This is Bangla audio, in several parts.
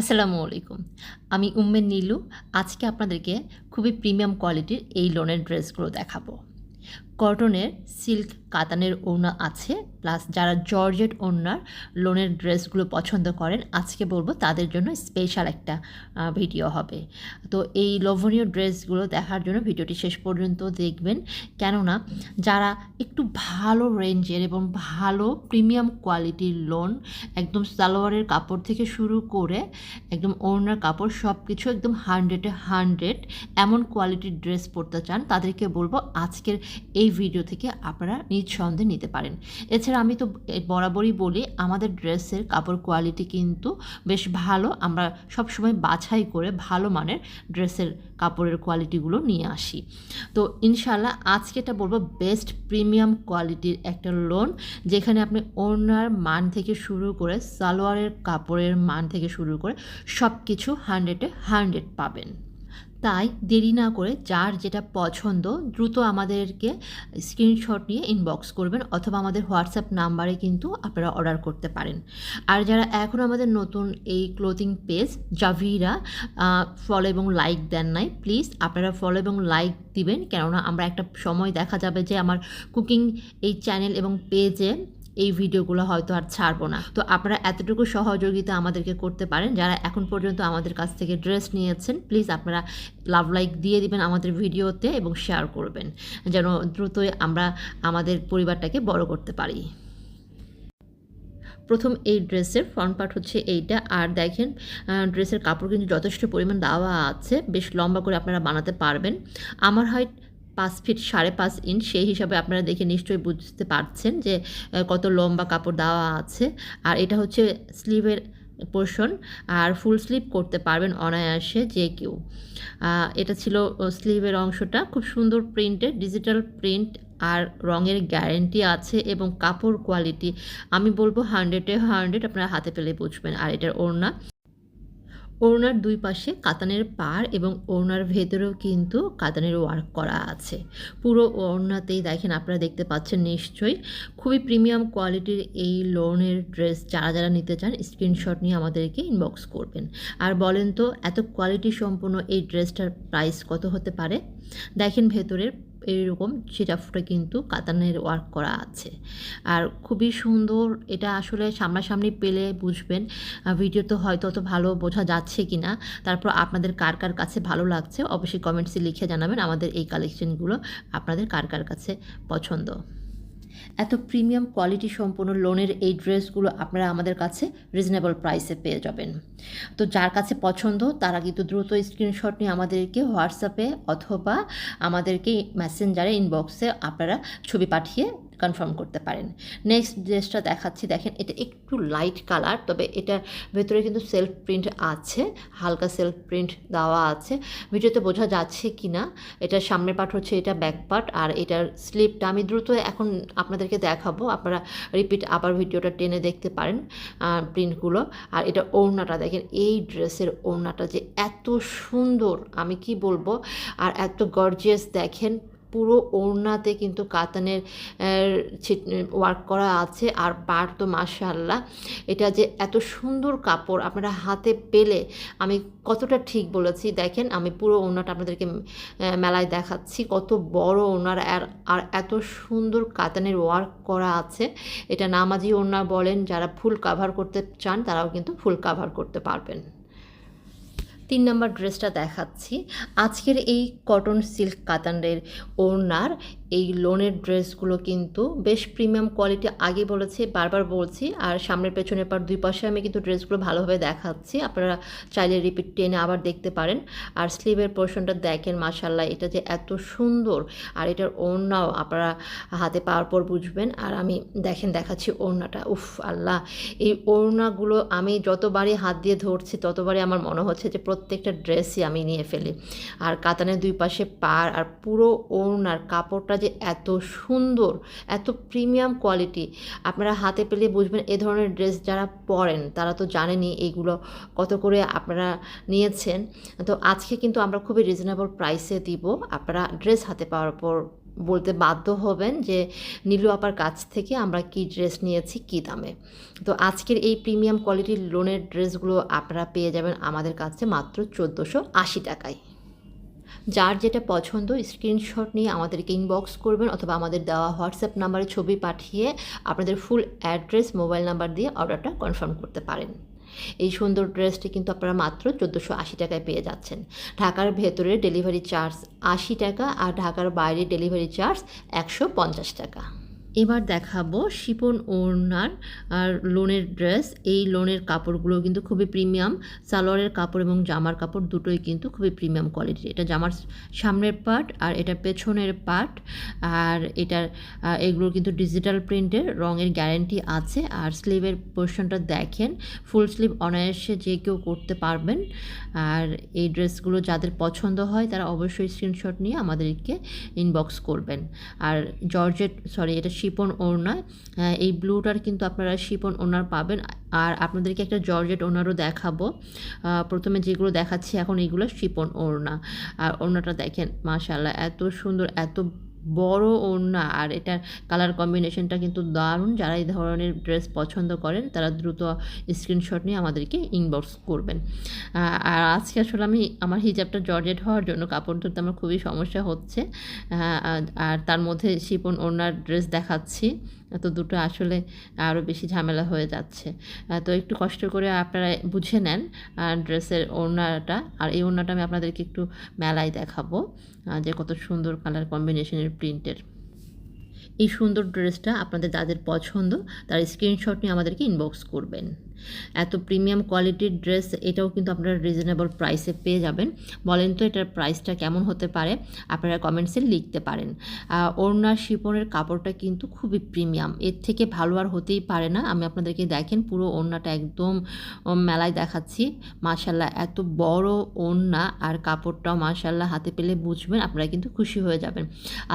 আসসালামু আলাইকুম। আমি উম্মেন নীলু। আজকে আপনাদেরকে খুবই প্রিমিয়াম কোয়ালিটির এই লোনের ড্রেসগুলো দেখাবো। কটনের সিল্ক কাতানের ওড়না আছে, প্লাস যারা জর্জেট ওড়নার লোনের ড্রেসগুলো পছন্দ করেন, আজকে বলব তাদের জন্য স্পেশাল একটা ভিডিও হবে। তো এই লোভনীয় ড্রেসগুলো দেখার জন্য ভিডিওটি শেষ পর্যন্ত দেখবেন। কেননা যারা একটু ভালো রেঞ্জের এবং ভালো প্রিমিয়াম কোয়ালিটির লোন, একদম সালোয়ারের কাপড় থেকে শুরু করে একদম ওড়নার কাপড় সব কিছু একদম হান্ড্রেডে হান্ড্রেড, এমন কোয়ালিটির ড্রেস পরতে চান, তাদেরকে বলব আজকের এই ভিডিও থেকে আপনারা নিঃসন্দেহে নিতে পারেন। এছাড়া আমি তো বরাবরই বলি, আমাদের ড্রেসের কাপড় কোয়ালিটি কিন্তু বেশ ভালো। আমরা সবসময় বাছাই করে ভালো মানের ড্রেসের কাপড়ের কোয়ালিটিগুলো নিয়ে আসি। তো ইনশাল্লাহ আজকে এটা বলব বেস্ট প্রিমিয়াম কোয়ালিটির একটা লোন যেখানে আপনি ওনার মান থেকে শুরু করে সালোয়ারের কাপড়ের মান থেকে শুরু করে সব কিছু হান্ড্রেডে হান্ড্রেড পাবেন। তাই দেরি না করে যার যেটা পছন্দ দ্রুত আমাদেরকে স্ক্রিনশট নিয়ে ইনবক্স করবেন অথবা আমাদের হোয়াটসঅ্যাপ নাম্বারে কিন্তু আপনারা অর্ডার করতে পারেন। আর যারা এখন আমাদের নতুন এই ক্লোথিং পেজ জাভিরা ফলো এবং লাইক দেন নাই প্লিজ আপনারা ফলো এবং লাইক দিবেন। কেননা আমরা একটা সময় দেখা যাবে যে আমার কুকিং এই চ্যানেল এবং পেজে এই ভিডিওগুলো হয়তো আর ছাড়বো না। তো আপনারা এতটুকু সহযোগিতা আমাদেরকে করতে পারেন। যারা এখন পর্যন্ত আমাদের কাছ থেকে ড্রেস নিয়েছেন, প্লিজ আপনারা লাভ লাইক দিয়ে দিবেন আমাদের ভিডিওতে এবং শেয়ার করবেন, যেন দ্রুতই আমরা আমাদের পরিবারটাকে বড় করতে পারি। প্রথম এই ড্রেসের ফ্রন্ট পার্ট হচ্ছে এইটা। আর দেখেন ড্রেসের কাপড় কিন্তু যথেষ্ট পরিমাণ দেওয়া আছে। বেশ লম্বা করে আপনারা বানাতে পারবেন। আমার হাইট পাঁচ ফিট সাড়ে পাঁচ ইঞ্চ, সেই হিসাবে আপনারা দেখে নিশ্চয়ই বুঝতে পারছেন যে কত লম্বা কাপড় দেওয়া আছে। আর এটা হচ্ছে স্লিভের পোর্শন, আর ফুল স্লিভ করতে পারবেন অনায়াসে যে কেউ। এটা ছিল স্লিভের অংশটা। খুব সুন্দর প্রিন্টের, ডিজিটাল প্রিন্ট আর রঙের গ্যারেন্টি আছে এবং কাপড় কোয়ালিটি আমি বলব হান্ড্রেডে হান্ড্রেড আপনারা হাতে পেলে বুঝবেন। আর এটার ওড়না ওড়নার দুই পাশে কাতানের পার এবং ওড়নার ভেতরেও কিন্তু কাতানের ওয়ার্ক করা আছে। পুরো ওড়নাতেই দেখেন আপনারা দেখতে পাচ্ছেন নিশ্চয়ই খুবই প্রিমিয়াম কোয়ালিটির এই লোনের ড্রেস যারা যারা নিতে চান স্ক্রিনশট নিয়ে আমাদেরকে ইনবক্স করবেন। আর বলেন তো, এত কোয়ালিটি সম্পন্ন এই ড্রেসটার প্রাইস কত হতে পারে? দেখেন ভেতরের এইরকম সেটাফটা কিন্তু কাতানের ওয়ার্ক করা আছে। আর খুবই সুন্দর, এটা আসলে সামনাসামনি পেলে বুঝবেন ভিডিও তো হয়তো অত ভালো বোঝা যাচ্ছে কি না তারপর আপনাদের কার কার কাছে ভালো লাগছে, অবশ্যই কমেন্টসে লিখে জানাবেন আমাদের এই কালেকশনগুলো আপনাদের কার কার কাছে পছন্দ। এত প্রিমিয়াম কোয়ালিটি সম্পন্ন লোনের এই ড্রেসগুলো আপনারা আমাদের কাছে রিজনেবল প্রাইসে পেয়ে যাবেন। তো যার কাছে পছন্দ, তারা কিন্তু দ্রুত স্ক্রিনশট নিয়ে আমাদেরকে হোয়াটসঅ্যাপে অথবা আমাদেরকে মেসেঞ্জারে ইনবক্সে আপনারা ছবি পাঠিয়ে কনফার্ম করতে পারেন। নেক্সট ড্রেসটা দেখাচ্ছি, দেখেন, এটা একটু লাইট কালার তবে এটার ভেতরে কিন্তু সেলফ প্রিন্ট আছে, হালকা সেলফ প্রিন্ট দেওয়া আছে। ভিডিওতে বোঝা যাচ্ছে কি না এটার সামনের পার্ট হচ্ছে এটা ব্যাক পার্ট আর এটার স্লিপটা আমি দ্রুত এখন আপনাদেরকে দেখাবো, আপনারা রিপিট আবার ভিডিওটা টেনে দেখতে পারেন প্রিন্টগুলো আর এটা ওড়নাটা, দেখেন, এই ড্রেসের ওড়নাটা যে এত সুন্দর, আমি কি বলব? আর এত গর্জিয়াস দেখেন পুরো ওড়নাতে কিন্তু কাতানের ওয়ার্ক করা আছে। আর পার তো মাশাল্লাহ এটা যে এত সুন্দর কাপড় আপনারা হাতে পেলে আমি কতটা ঠিক বলেছি। দেখেন, আমি পুরো ওড়নাটা আপনাদেরকে মেলায় দেখাচ্ছি। কত বড় ওনার আর আর এত সুন্দর কাতানের ওয়ার্ক করা আছে। এটা নামাজি ওড়না বলেন, যারা ফুল কাভার করতে চান, তারাও কিন্তু ফুল কাভার করতে পারবেন। তিন নম্বর ড্রেসটা দেখাচ্ছি। আজকের এই কটন সিল্ক কাতানের ওড়নার, এই লোনের ড্রেসগুলো কিন্তু বেশ প্রিমিয়াম কোয়ালিটি আগে বলেছি, বারবার বলছি, আর সামনের পেছনের পার দুই পাশে আমি কিন্তু ড্রেসগুলো ভালোভাবে দেখাচ্ছি। আপনারা চাইলে রিপিট টেনে আবার দেখতে পারেন। আর স্লিভের পোর্শনটা দেখেন মাসাল্লাহ এটা যে এত সুন্দর, আর এটার ওড়নাও আপনারা হাতে পাওয়ার পর বুঝবেন। আর আমি দেখেন, দেখাচ্ছি ওড়নাটা, উফ, আল্লাহ! এই ওড়নাগুলো আমি যতবারই হাত দিয়ে ধরছি, ততবারই আমার মনে হচ্ছে যে প্রত্যেকটা ড্রেসই আমি নিয়ে ফেলি। আর কাতানের দুই পাশে পার আর পুরো ওড়নার কাপড়টা যে এত সুন্দর, এত প্রিমিয়াম কোয়ালিটি আপনারা হাতে পেলে বুঝবেন এ ধরনের ড্রেস যারা পরেন, তারা তো জানেনই এইগুলো কত করে আপনারা নিয়েছেন। তো আজকে কিন্তু আমরা খুবই রিজনেবল প্রাইসে দিব। আপনারা ড্রেস হাতে পাওয়ার পর বলতে বাধ্য হবেন যে, নীলু আপার কাছ থেকে আমরা কি ড্রেস নিয়েছি, কী দামে। তো আজকের এই প্রিমিয়াম কোয়ালিটির লোনের ড্রেসগুলো আপনারা পেয়ে যাবেন আমাদের কাছে মাত্র চোদ্দোশো আশি টাকায়। যার যেটা পছন্দ, স্ক্রিনশট নিয়ে আমাদেরকে ইনবক্স করবেন অথবা আমাদের দেওয়া হোয়াটসঅ্যাপ নাম্বারে ছবি পাঠিয়ে আপনাদের ফুল অ্যাড্রেস মোবাইল নাম্বার দিয়ে অর্ডারটা কনফার্ম করতে পারেন। এই সুন্দর ড্রেসটি কিন্তু আপনারা মাত্র চোদ্দোশো আশি টাকায় পেয়ে যাচ্ছেন। ঢাকার ভেতরে ডেলিভারি চার্জ আশি টাকা আর ঢাকার বাইরে ডেলিভারি চার্জ একশো পঞ্চাশ টাকা। এবার দেখাবো শিপন ওড়নার, আর লোনের ড্রেস। এই লোনের কাপড়গুলো কিন্তু খুবই প্রিমিয়াম। সালোয়ারের কাপড় এবং জামার কাপড় দুটোই কিন্তু খুবই প্রিমিয়াম কোয়ালিটির। এটা জামার সামনের পার্ট আর এটা পেছনের পার্ট। আর এটার এগুলোর কিন্তু ডিজিটাল প্রিন্টের, রঙের গ্যারেন্টি আছে। আর স্লিভের পোর্শনটা দেখেন, ফুল স্লিভ অনায়াসে যে কেউ করতে পারবেন। আর এই ড্রেসগুলো যাদের পছন্দ হয়, তারা অবশ্যই স্ক্রিনশট নিয়ে আমাদেরকে ইনবক্স করবেন। আর জর্জেট সরি এটা শিপন ওড়না এই ব্লুটার কিন্তু আপনারা শিপন ওনার পাবেন। আর আপনাদেরকে একটা জর্জেট ওনারও দেখাবো। প্রথমে যেগুলো দেখাচ্ছি এখন এইগুলো শিপন ওড়না। আর ওড়নাটা দেখেন মাশাল্লাহ এত সুন্দর, এত বড় ওড়না আর এটার কালার কম্বিনেশনটা কিন্তু দারুণ। যারা এই ধরনের ড্রেস পছন্দ করেন, তারা দ্রুত স্ক্রিনশট নিয়ে আমাদেরকে ইনবক্স করবেন। আর আজকে আসলে আমি আমার হিজাবটা জর্জেট হওয়ার জন্য কাপড় ধরতে আমার খুবই সমস্যা হচ্ছে। আর তার মধ্যে শিপন ওড়নার ড্রেস দেখাচ্ছি। তো দুটো আসলে আরও বেশি ঝামেলা হয়ে যাচ্ছে। তো একটু কষ্ট করে আপনারা বুঝে নেন ড্রেসের ওড়নাটা। আর এই ওড়নাটা আমি আপনাদেরকে একটু মেলায় দেখাবো যে কত সুন্দর কালার কম্বিনেশনের প্রিন্টের। এই সুন্দর ড্রেসটা আপনাদের যাদের পছন্দ তার স্ক্রিনশট নিয়ে আমাদেরকে ইনবক্স করবেন। এত প্রিমিয়াম কোয়ালিটির ড্রেস এটাও কিন্তু আপনারা রিজনেবল প্রাইসে পেয়ে যাবেন। বলেন তো এটার প্রাইসটা কেমন হতে পারে? আপনারা কমেন্টসে লিখতে পারেন। ওড়না শিপনের কাপড়টা কিন্তু খুবই প্রিমিয়াম এর থেকে ভালো আর হতেই পারে না। আমি আপনাদেরকে দেখেন, পুরো ওড়নাটা একদম মেলায় দেখাচ্ছি। মাশাল্লাহ এত বড় ওড়না আর কাপড়টাও মাশাল্লাহ হাতে পেলে বুঝবেন, আপনারা কিন্তু খুশি হয়ে যাবেন।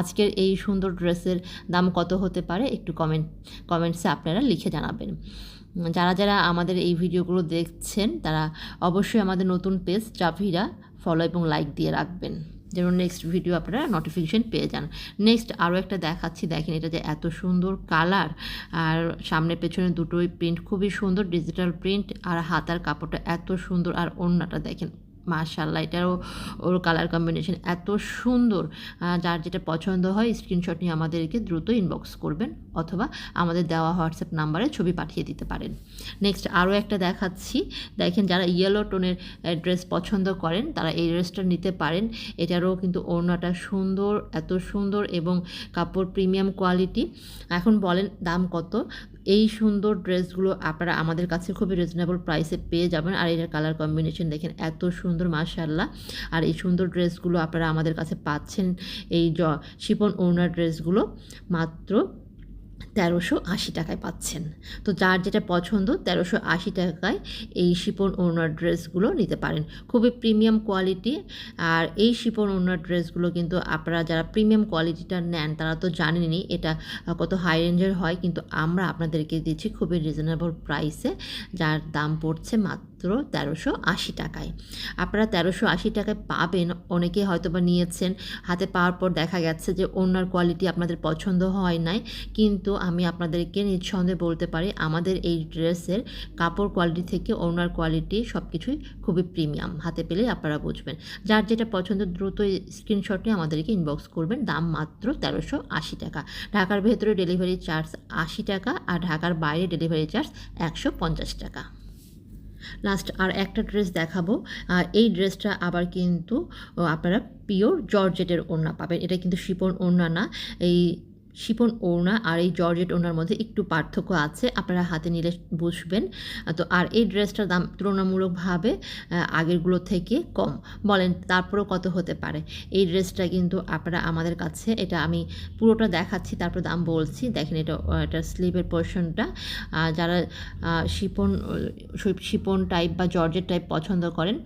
আজকের এই সুন্দর ড্রেসের দাম কত হতে পারে? একটু কমেন্ট কমেন্টসে আপনারা লিখে জানাবেন। যারা যারা আমাদের এই ভিডিওগুলো দেখছেন, তারা অবশ্যই আমাদের নতুন পেজ জাভিরা ফলো এবং লাইক দিয়ে রাখবেন। যেন নেক্সট ভিডিও আপনারা নোটিফিকেশন পেয়ে যান। নেক্সট আরও একটা দেখাচ্ছি, দেখেন এটা যে এত সুন্দর কালার আর সামনে পেছনে দুটোই প্রিন্ট খুবই সুন্দর ডিজিটাল প্রিন্ট আর হাতার কাপড়টা এত সুন্দর, আর অন্যটা দেখেন। মাশাল্লাহ এটারও ওর কালার কম্বিনেশন এত সুন্দর। যার যেটা পছন্দ হয় স্ক্রিনশট নিয়ে আমাদেরকে দ্রুত ইনবক্স করবেন, অথবা আমাদের দেওয়া হোয়াটসঅ্যাপ নাম্বারে ছবি পাঠিয়ে দিতে পারেন। নেক্সট আরও একটা দেখাচ্ছি। দেখেন, যারা ইয়েলো টোনের ড্রেস পছন্দ করেন, তারা এই ড্রেসটা নিতে পারেন। এটারও কিন্তু ওড়নাটা সুন্দর, এত সুন্দর এবং কাপড় প্রিমিয়াম কোয়ালিটি এখন বলেন দাম কত? এই সুন্দর ড্রেসগুলো আপনারা আমাদের কাছে খুবই রিজনেবল প্রাইসে পেয়ে যাবেন। আর এটার কালার কম্বিনেশন দেখেন, এত সুন্দর মাশাল্লাহ আর এই সুন্দর ড্রেসগুলো আপনারা আমাদের কাছে পাচ্ছেন। এই জ, শিপন ওনার ড্রেসগুলো মাত্র তেরোশো আশি টাকায় পাচ্ছেন। তো যার যেটা পছন্দ তেরোশো আশি টাকায় এই শিপন ওনার ড্রেসগুলো নিতে পারেন। খুবই প্রিমিয়াম কোয়ালিটি আর এই শিপন ওনার ড্রেসগুলো কিন্তু আপনারা যারা প্রিমিয়াম কোয়ালিটিটা নেন, তারা তো জানেনই এটা কত হাই রেঞ্জের হয়। কিন্তু আমরা আপনাদেরকে দিচ্ছি খুবই রিজনেবল প্রাইসে, যার দাম পড়ছে মাত্র তেরোশো আশি টাকায়। আপনারা তেরোশো আশি টাকায় পাবেন। অনেকে হয়তো বা নিয়েছেন, হাতে পাওয়ার পর দেখা গেছে যে ওনার কোয়ালিটি আপনাদের পছন্দ হয় নাই। কিন্তু আমি আপনাদেরকে নিঃসন্দেহে বলতে পারি, আমাদের এই ড্রেসের কাপড় কোয়ালিটি থেকে ওনার কোয়ালিটি সব কিছুই খুবই প্রিমিয়াম হাতে পেলেই আপনারা বুঝবেন। যার যেটা পছন্দ, দ্রুত স্ক্রিনশট আমাদেরকে ইনবক্স করবেন। দাম মাত্র তেরোশো আশি টাকা। ঢাকার ভেতরে ডেলিভারি চার্জ আশি টাকা আর ঢাকার বাইরে ডেলিভারি চার্জ একশো পঞ্চাশ টাকা। লাস্ট আর একটা ড্রেস দেখাবো। এই ড্রেসটা আবার কিন্তু আপনারা পিওর জর্জেটের ওড়না পাবেন। এটা কিন্তু শিপন ওড়না না। এই শিপন ওড়না আর এই জর্জেট ওড়নার মধ্যে একটু পার্থক্য আছে। আপনারা হাতে নিলে বুঝবেন। তো আর এই ড্রেসটার দাম তুলনামূলকভাবে আগেরগুলো থেকে কম। বলেন তারপরেও কত হতে পারে? এই ড্রেসটা কিন্তু আপনারা আমাদের কাছে, এটা আমি পুরোটা দেখাচ্ছি, তারপর দাম বলছি। দেখেন এটা এটা স্লিভের পোর্শনটা। যারা শিপন শিপন টাইপ বা জর্জেট টাইপ পছন্দ করেন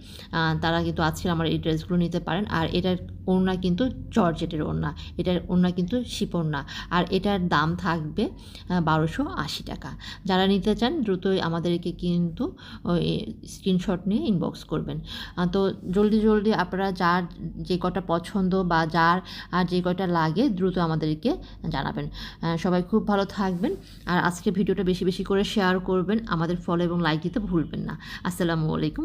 তারা কিন্তু আজকে আমার এই ড্রেসগুলো নিতে পারেন। আর এটার ওড়না কিন্তু জর্জেটের ওড়না। এটার ওড়না কিন্তু শিপন না। আর এটার দাম থাকবে বারোশো আশি টাকা। যারা নিতে চান, দ্রুতই আমাদেরকে কিন্তু স্ক্রিনশট নিয়ে ইনবক্স করবেন। তো জলদি জলদি আপনারা যার যে কটা পছন্দ বা যার আর যে কটা লাগে, দ্রুত আমাদেরকে জানাবেন। সবাই খুব ভালো থাকবেন আর আজকে ভিডিওটা বেশি বেশি করে শেয়ার করবেন। আমাদের ফলো এবং লাইক দিতে ভুলবেন না। আসসালামু আলাইকুম।